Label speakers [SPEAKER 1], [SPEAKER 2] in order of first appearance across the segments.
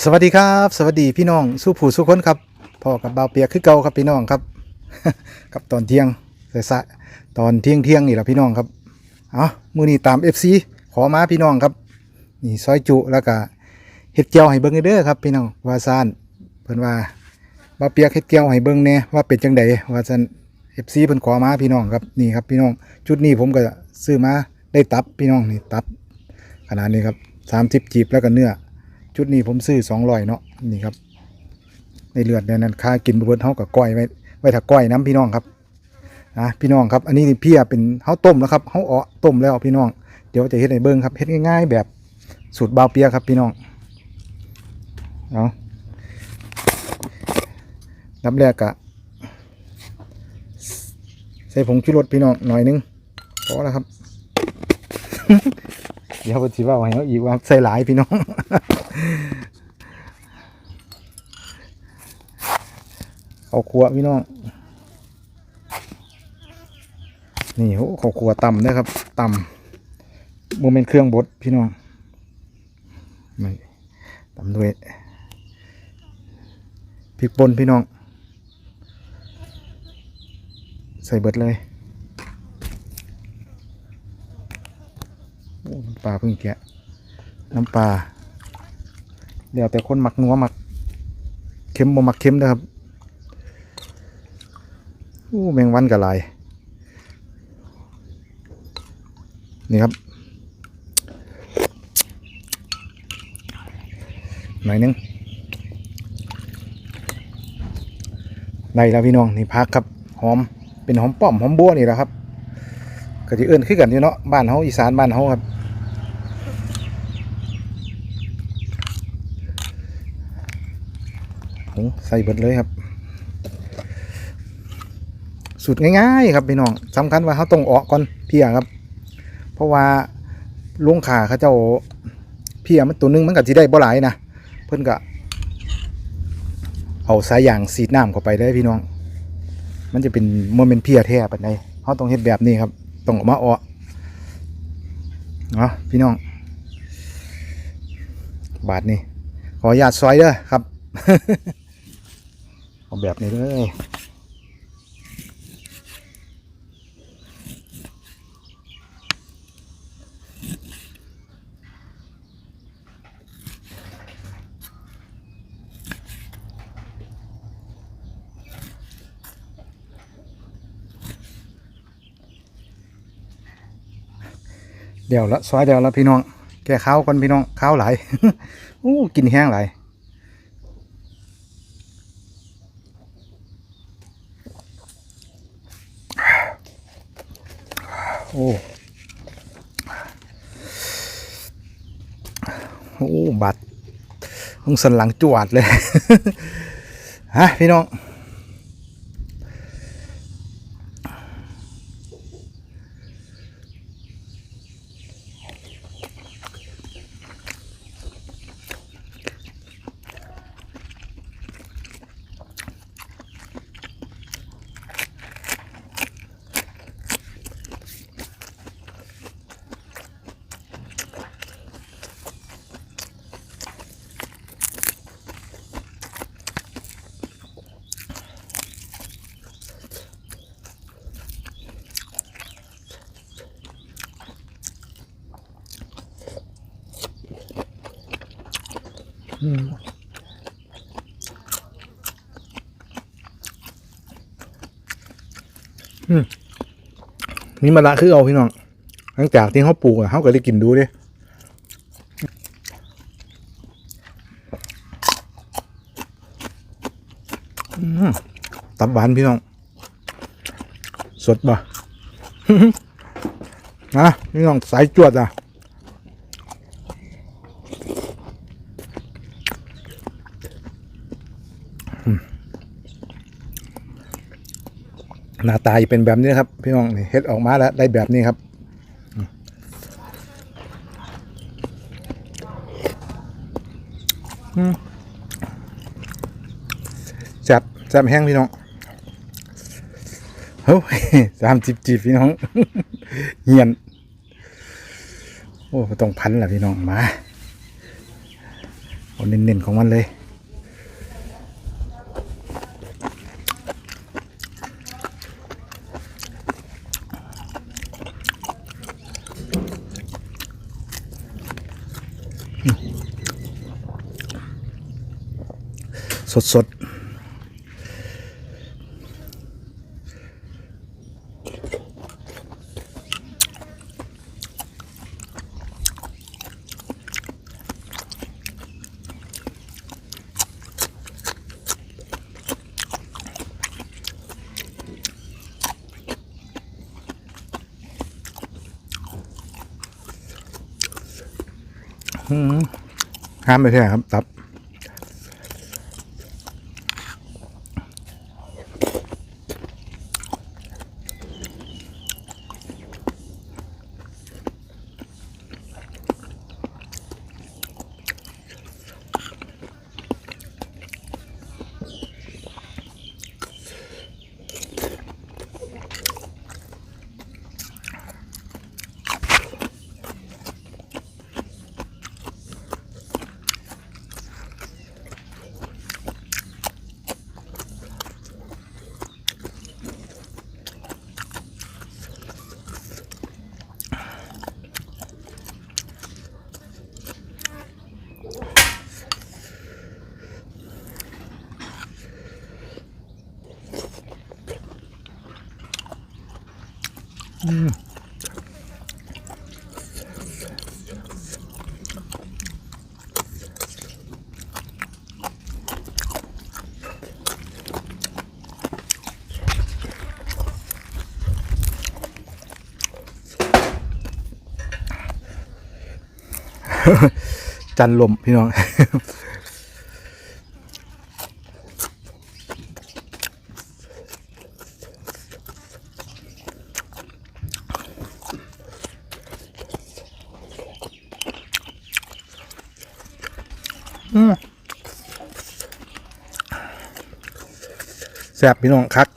[SPEAKER 1] สวัสดีครับ สวัสดีพี่น้องสู้ผู้สู้คนครับพ่อกับบ่าเปียกคือเก่าครับพี่น้องครับ กับตอนเที่ยงสายๆตอนเที่ยงเที่ยงนี่แหละพี่น้องครับเอามือนี้ตาม FC ขอมาพี่น้องครับนี่ซอยจุแล้วก็เฮ็ดเจียวให้เบิ่งเด้อครับพี่น้องวาซานเพิ่นว่าบ่าเปียกเฮ็ดเจียวให้เบิ่งแหน่ว่าเป็นจังไดว่าซั่น FC เพิ่นขอมาพี่น้องครับนี่ครับพี่น้องชุดนี้ผมก็ซื้อมาได้ตับพี่น้องนี่ตับขนาดนี้ครับ30จีบแล้วก็เนื้อ ชุดนี้ผมซื้อสองร้อยเนาะนี่ครับ ในเลือดเนี่ยนั้นค่ากินบเบิดเท่ากับก้อยไว้ไว้ถ้าก้อยน้ำพี่น้องครับนะพี่น้องครับ อันนี้เพียเป็นเฮาต้มแล้วครับเฮาเอาต้มแล้วพี่น้อง เดี๋ยวจะเฮ็ดให้เบิ่งครับเฮ็ดง่ายๆ แบบสูตรบาวเปียครับพี่น้องเอานับแรกกะใส่ผงชูรสพี่น้องหน่อยนึงพอแล้วครับ เดี๋ยวเพิ่นสิว่าให้เฮาอีกว่าใส่หลายพี่น้องเอาครัวพี่น้องนี่โหเขาครัวต่ำนะครับต่ำโมเมนต์เครื่องบดพี่น้องไม่ต่ำด้วยพริกป่นพี่น้อง ใส่เบิดเลยโอ้น้ำ ปลาเพิ่งแกะ น้ำปลาเดี๋ยวแต่คนหมักนัวหมักเค็มบ่หมักเค็มนะครับโอ้แมงวันกับลาย นี่ครับ หน่อยนึงได้แล้วพี่น้องนี่พักครับ หอมเป็นหอมป้อมหอมบัวนี่แหละครับก็ที่เอื้นขึ้นกันอยู่เนาะบ้านเฮาอีสานบ้านเฮาครับ โอ้ใส่เบิดเลยครับ สูตรง่ายๆ ครับพี่น้องสำคัญว่าเขาต้องออกก่อนเพียครับ เพราะว่าลุงขาเขาเจ้าเพียมันตัวหนึงมันก็สิได้บ่หลายนะเพิ่อนก็เอาสายยางสีดน้ำเข้าไปเลยพี่น้อง มันจะเป็นโมเมนต์เพียแท้ปานใดเขาต้องเฮ็ดแบบนี้ครับต้องออกมาออกเนาะพี่น้อง บาทนี้ขออนุญาตซอยเด้อครับ เอาแบบนี้เลยเดี๋ยวละซอยเดี๋ยวละพี่น้อง แก้ข้าวก่อนพี่น้องข้าวหลายอู้กินแห้งหลาย โอ้โอ้บัดต้องสันหลังจวดเลย ฮะ พี่น้อง นี่มาละคือเอาพี่น้อง หลังจากที่เขาปลูกอะเขาก็ได้กินดูดิตับหวานพี่น้อง สดป่ะนะพี่น้องสายจวดอะ หน้าตาจะเป็นแบบนี้ครับ พี่น้องนี่เฮ็ดออกมาแล้วได้แบบนี้ครับอืมแซ่บแซ่บแห้งพี่น้องเฮ้ยสามจิบจีบพี่น้องเหียน โอ้ต้องพันละพี่น้องมาเอาเน้นๆของมันเลย สดสดห้ามไปเถอะครับตับ จันลมพี่น้อง ซ่บพี่น้องคัก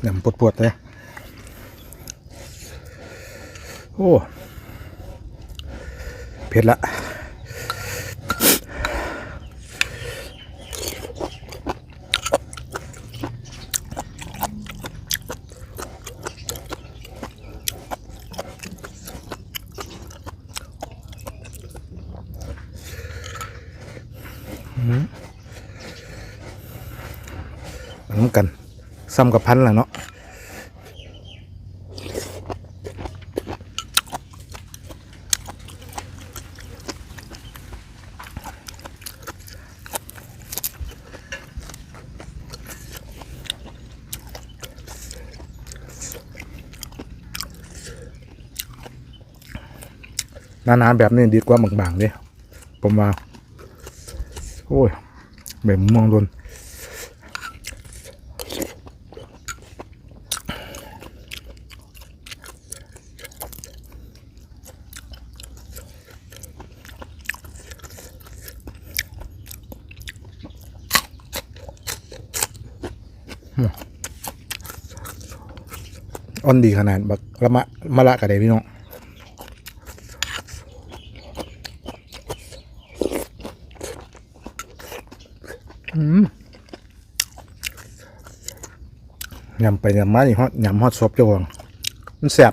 [SPEAKER 1] แหลมปวดๆเลยโอ้เผ็ดละ กันซ้ำกับพันแหละเนาะหนาๆแบบนี้ดีกว่าบางๆเด้ผมว่า โอ้ยแบบมองโดน อ่อนดีขนาดบักละมะมะละกะเดพี่น้องอืมยำไปยำมานี่ฮอตยำฮอตซบเจ้วงมันแซ่บ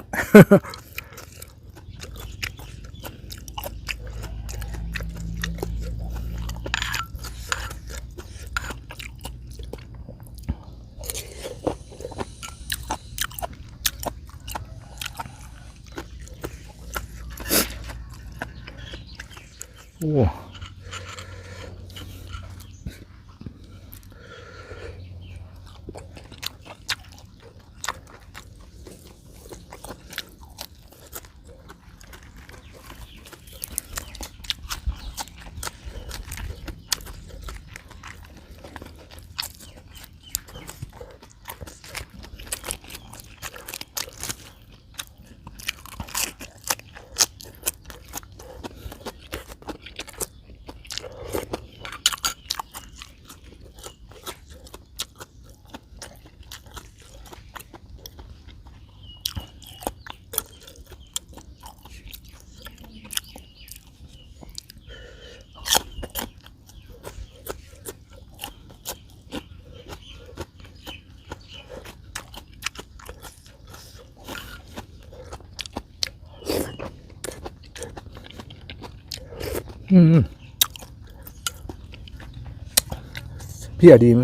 [SPEAKER 1] พี่อดีม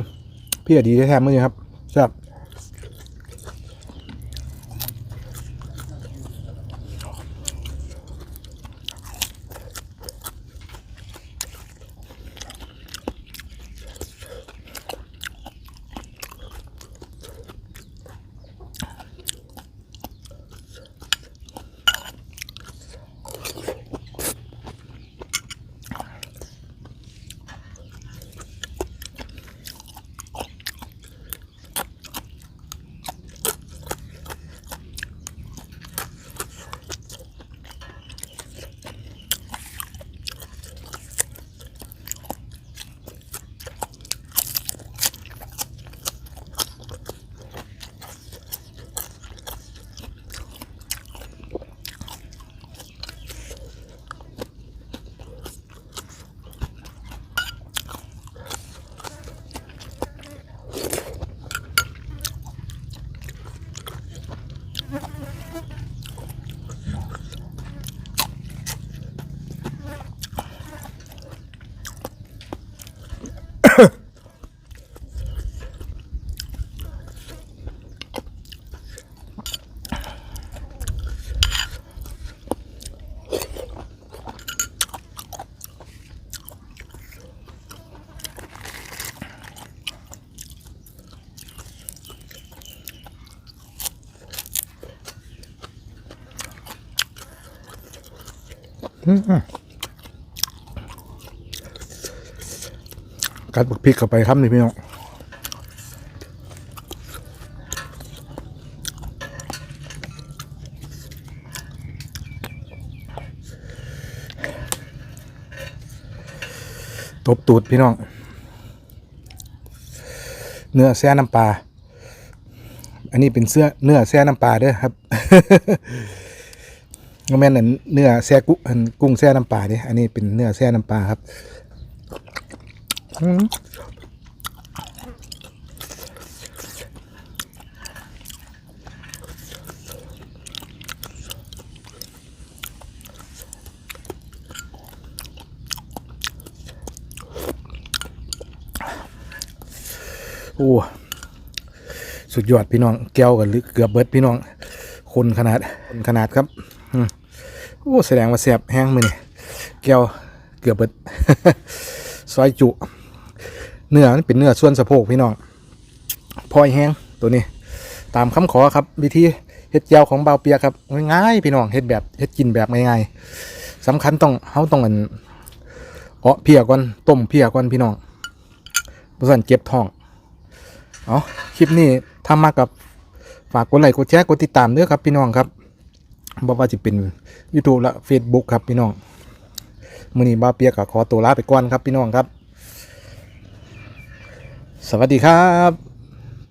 [SPEAKER 1] พี่อดีแท้ๆมื้อนี้ครับแซ่บ กัดบักพริกเข้าไปครับนี่พี่น้องตบตูดพี่น้อง เนื้อแซ่น้ำปลา อันนี้เป็นเสื้อเนื้อแซ่น้ำปลาเด้อครับ ก็แม่นเนื้อแซ่กุ้งอันกุ้งแซ่น้ำปลาเด้อันนี้เป็นเนื้อแซ่น้ำปลาครับโอ้สุดยอดพี่น้องแก้วกันหรือเกือบเบิดพี่น้อง คนขนาดคนขนาดครับ โอ้แสดงว่าแสบแห้งมือนี่แก้วเกือบเบิดซอยจุ เนื้อเป็นเนื้อส่วนสะโพกพี่น้องพอยแห้งตัวนี้ ตามคำขอครับวิธีเฮ็ดแก้วของเบาเปียกครับง่ายๆพี่น้องเฮ็ดแบบเฮ็ดกินแบบง่ายๆสำคัญต้องเฮาต้องอันเอาะเพียก่อนต้มเพียก่อนพี่น้องเพราะฉะนั้นเจ็บท้องเอาคลิปนี้ทำมากับฝากกดไลค์กดแชร์กดติดตามด้วยครับพี่น้องครับ บ่ว่าจะเป็น YouTube และ Facebook ครับพี่น้องมือนี้บ้าเปียกก็ขอตัวลาไปก่อนครับพี่น้องครับ สวัสดีครับ